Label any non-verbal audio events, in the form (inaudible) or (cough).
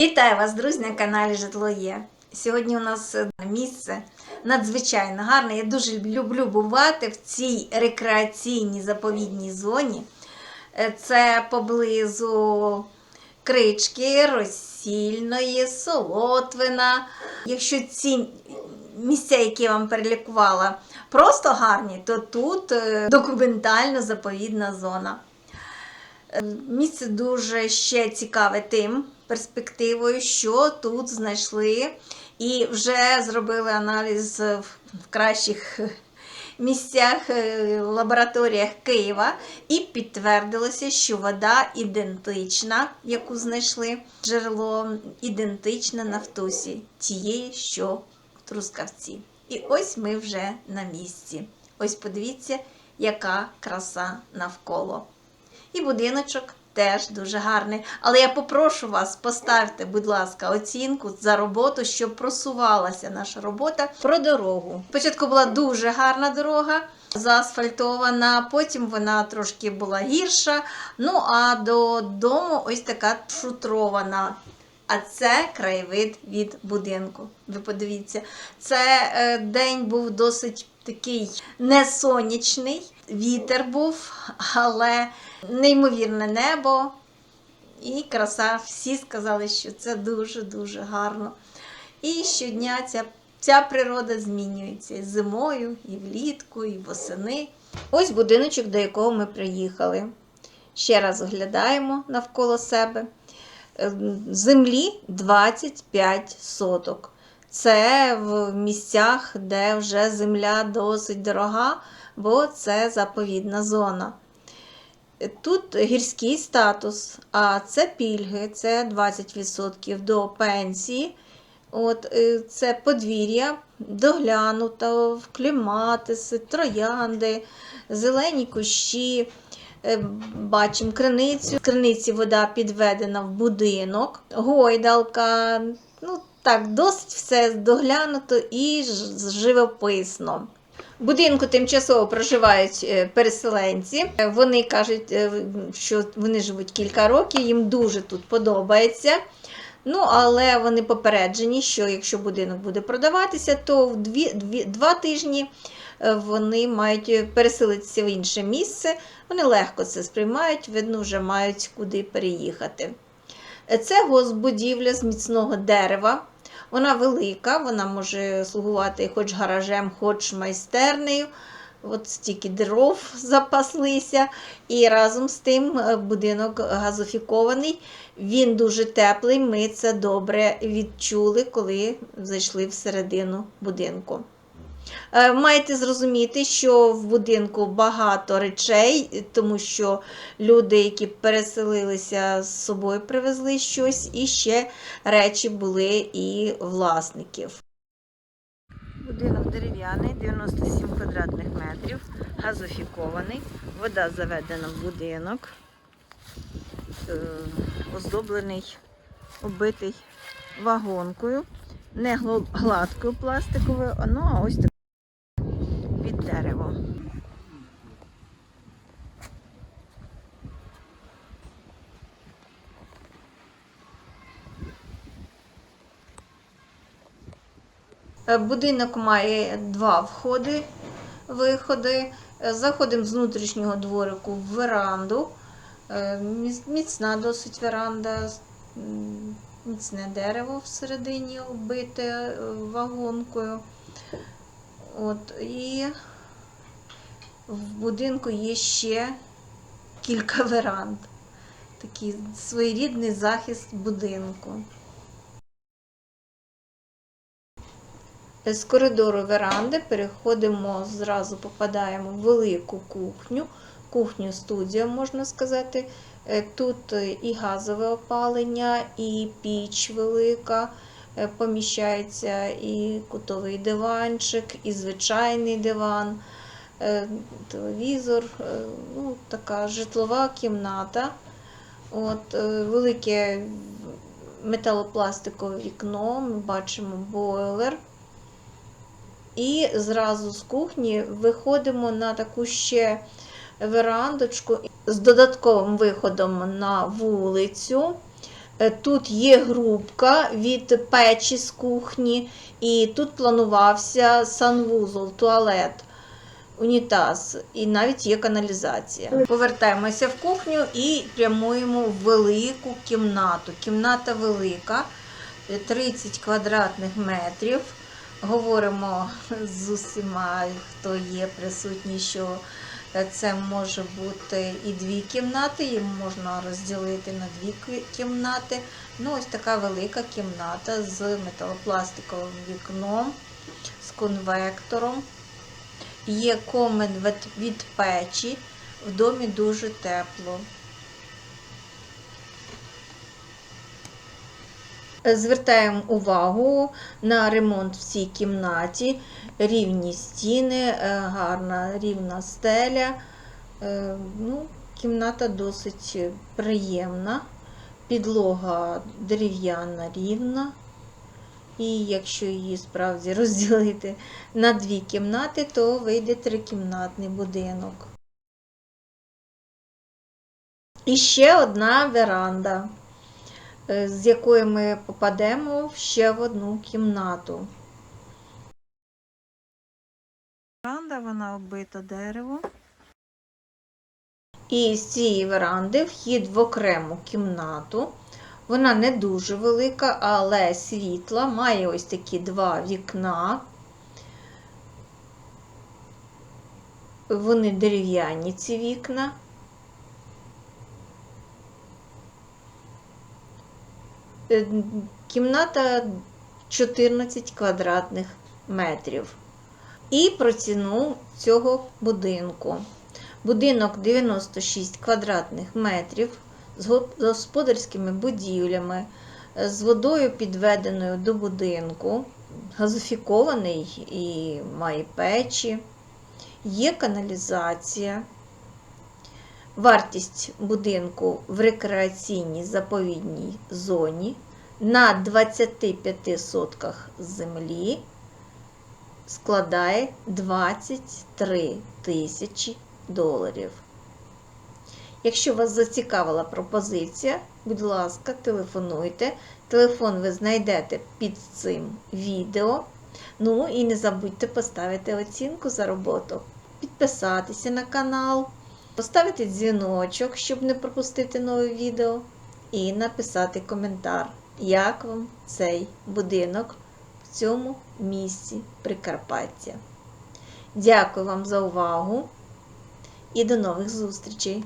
Вітаю вас, друзі, на каналі Житло Є. Сьогодні у нас е, місце надзвичайно гарне. Я дуже люблю бувати в цій рекреаційній заповідній зоні. Е, Це поблизу Крички, Росільної, Солотвина. Якщо ці місця, які я вам перелікувала, просто гарні, то тут е, документально заповідна зона. Місце дуже ще цікаве тим перспективою, що тут знайшли, і вже зробили аналіз в кращих (laughs) місцях, е, лабораторіях Києва, і підтвердилося, що вода ідентична, яку знайшли джерело, ідентична нафтусі, тієї, що в Трускавці. І ось ми вже на місці. Ось подивіться, яка краса навколо. І будиночок теж дуже гарний. Але я попрошу вас, поставте, будь ласка, оцінку за роботу, щоб просувалася наша робота про дорогу. Спочатку була дуже гарна дорога, заасфальтована, потім вона трошки була гірша. Ну а до дому ось така шутрована. А це краєвид від будинку. Ви подивіться, це е, день був досить такий несонячний, вітер був, але неймовірне небо і краса. Всі сказали, що це дуже-дуже гарно. І щодня ця, ця природа змінюється і зимою, і влітку, і восени. Ось будиночок, до якого ми приїхали. Ще раз оглядаємо навколо себе. Е, Землі 25 соток. Це в місцях, де вже земля досить дорога, бо це заповідна зона. Тут гірський статус, а це пільги, це 20% до пенсії. От, е, це подвір'я доглянуто, кліматиси, троянди, зелені кущі. Е, Бачимо криницю. Криниці вода підведена в будинок, гойдалка. Ну, так, досить все доглянуто і живописно. В будинку тимчасово проживають е, переселенці. Е, Вони кажуть, е, що вони живуть кілька років, їм дуже тут подобається. Ну, але вони попереджені, що якщо будинок буде продаватися, то в дві, дві, два тижні вони мають переселитися в інше місце. Вони легко це сприймають, видно, вже мають куди переїхати. Це госбудівля з міцного дерева. Вона велика, вона може слугувати хоч гаражем, хоч майстернею. От стільки дров запаслися. І разом з тим е, будинок газофікований. Він дуже теплий. Ми це добре відчули, коли зайшли всередину будинку. Е, Маєте зрозуміти, що в будинку багато речей, тому що люди, які переселилися з собою, привезли щось, і ще речі були і власників. Будинок дерев'яний, 97 квадратних метрів, газофікований, вода заведена в будинок, е, оздоблений, оббитий вагонкою, не гладкою пластиковою, ну а ось так під дерево. Е, Будинок має два входи, виходи. Е, Заходимо з внутрішнього дворику в веранду. Е, Міцна досить веранда, міцне дерево всередині оббите е, вагонкою. От, і в будинку є ще кілька (laughs) веранд. Такий своєрідний захист будинку. З коридору веранди переходимо, зразу попадаємо в велику кухню, кухню студію, можна сказати. Е, Тут е, і газове опалення, і піч велика, е, поміщається і кутовий диванчик, і звичайний диван, телевізор, ну, така житлова кімната. От, велике металопластикове вікно, ми бачимо бойлер. І зразу з кухні виходимо на таку ще верандочку з додатковим виходом на вулицю. Е, Тут є грубка від печі з кухні, і тут планувався санвузол, туалет, унітаз, і навіть є каналізація. Повертаємося в кухню і прямуємо в велику кімнату. Кімната велика, е, 30 квадратних метрів. Говоримо з усіма, хто є присутній, що це може бути і дві кімнати, їх можна розділити на дві кімнати. Ну, ось така велика кімната з металопластиковим вікном, з конвектором. Є комен від печі, в домі дуже тепло. Звертаємо увагу на ремонт в цій кімнаті, рівні стіни, е, гарна рівна стеля. Е, Ну, кімната досить приємна, підлога дерев'яна рівна. І якщо її справді (laughs) розділити на дві кімнати, то вийде трикімнатний будинок. І ще одна веранда, з якої ми попадемо в ще в одну кімнату. Веранда, вона оббита деревом. І з цієї веранди вхід в окрему кімнату. Вона не дуже велика, але світла, має ось такі два вікна. Вони дерев'яні ці вікна. Кімната 14 квадратних метрів. І про ціну цього будинку. Будинок 96 квадратних метрів з господарськими будівлями, е, з водою підведеною до будинку, газофікований і має печі, є каналізація. Вартість будинку в рекреаційній заповідній зоні на 25 сотках землі складає 23 тисячі доларів. Якщо вас зацікавила пропозиція, будь ласка, телефонуйте. Телефон ви знайдете під цим відео. Ну і не забудьте поставити оцінку за роботу, підписатися на канал, поставити дзвіночок, щоб не пропустити нове відео, і написати коментар, як вам цей будинок в цьому місці Прикарпаття. Дякую вам за увагу і до нових зустрічей!